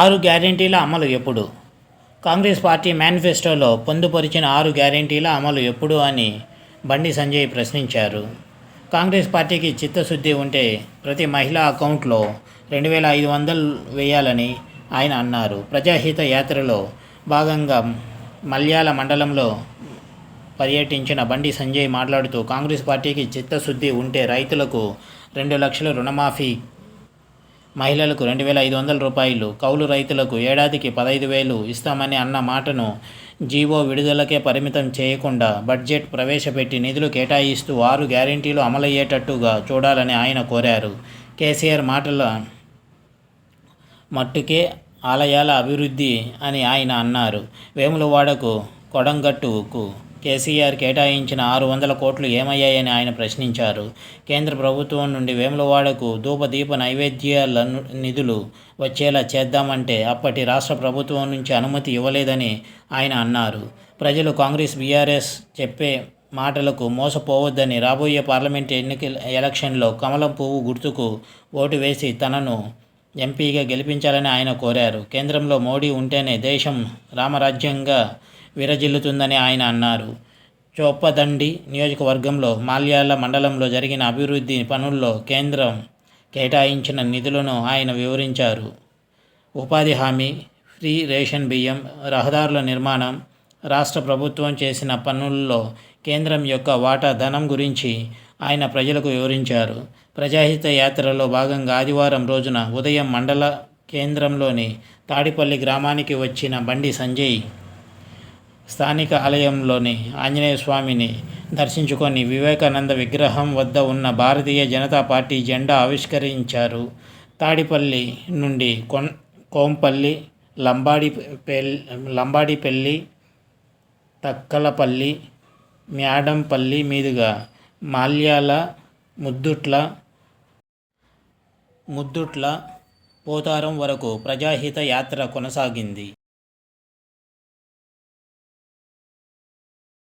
ఆరు గ్యారెంటీల అమలు ఎప్పుడు? కాంగ్రెస్ పార్టీ మేనిఫెస్టోలో పొందుపరిచిన ఆరు గ్యారెంటీల అమలు ఎప్పుడు అని బండి సంజయ్ ప్రశ్నించారు. కాంగ్రెస్ పార్టీకి చిత్తశుద్ధి ఉంటే ప్రతి మహిళ అకౌంట్లో రెండు వేల ఐదు వందలు వేయాలని ఆయన అన్నారు. ప్రజాహిత యాత్రలో భాగంగా మల్యాల మండలంలో పర్యటించిన బండి సంజయ్ మాట్లాడుతూ కాంగ్రెస్ పార్టీకి చిత్తశుద్ధి ఉంటే రైతులకు రెండు లక్షల రుణమాఫీ మహిళలకు రెండు వేల ఐదు వందల రూపాయలు కౌలు రైతులకు ఏడాదికి పదహైదు వేలు ఇస్తామని అన్న మాటను జీవో విడుదలకే పరిమితం చేయకుండా బడ్జెట్ ప్రవేశపెట్టి నిధులు కేటాయిస్తూ ఆరు గ్యారెంటీలు అమలయ్యేటట్టుగా చూడాలని ఆయన కోరారు. కేసీఆర్ మాటల మట్టుకే ఆలయాల అభివృద్ధి అని ఆయన అన్నారు. వేములవాడకు కొడంగట్టుకు కేసీఆర్ కేటాయించిన ఆరు వందల కోట్లు ఏమయ్యాయని ఆయన ప్రశ్నించారు. కేంద్ర ప్రభుత్వం నుండి వేములవాడకు ధూపదీప నైవేద్యాల నిధులు వచ్చేలా చేద్దామంటే అప్పటి రాష్ట్ర ప్రభుత్వం నుంచి అనుమతి ఇవ్వలేదని ఆయన అన్నారు. ప్రజలు కాంగ్రెస్ బీఆర్ఎస్ చెప్పే మాటలకు మోసపోవద్దని రాబోయే పార్లమెంట్ ఎన్నికల ఎలక్షన్లో కమలం పువ్వు గుర్తుకు ఓటు వేసి తనను ఎంపీగా గెలిపించాలని ఆయన కోరారు. కేంద్రంలో మోడీ ఉంటేనే దేశం రామరాజ్యంగా విరజిల్లుతుందని ఆయన అన్నారు. చొప్పదండి నియోజకవర్గంలో మాల్యాల మండలంలో జరిగిన అభివృద్ధి పనుల్లో కేంద్రం కేటాయించిన నిధులను ఆయన వివరించారు. ఉపాధి హామీ ఫ్రీ రేషన్ బియ్యం రహదారుల నిర్మాణం రాష్ట్ర ప్రభుత్వం చేసిన పనుల్లో కేంద్రం యొక్క వాటా ధనం గురించి ఆయన ప్రజలకు వివరించారు. ప్రజాహిత యాత్రలో భాగంగా ఆదివారం రోజున ఉదయం మండల కేంద్రంలోని తాడిపల్లి గ్రామానికి వచ్చిన బండి సంజయ్ స్థానిక ఆలయంలోని ఆంజనేయ స్వామిని దర్శించుకొని వివేకానంద విగ్రహం వద్ద ఉన్న భారతీయ జనతా పార్టీ జెండా ఆవిష్కరించారు. తాడిపల్లి నుండి కొన్ కోంపల్లి లంబాడి లంబాడిపల్లి తక్కలపల్లి మ్యాడంపల్లి మీదుగా మాల్యాల ముద్దుట్ల ముద్దుట్ల పోతారం వరకు ప్రజాహిత యాత్ర కొనసాగింది.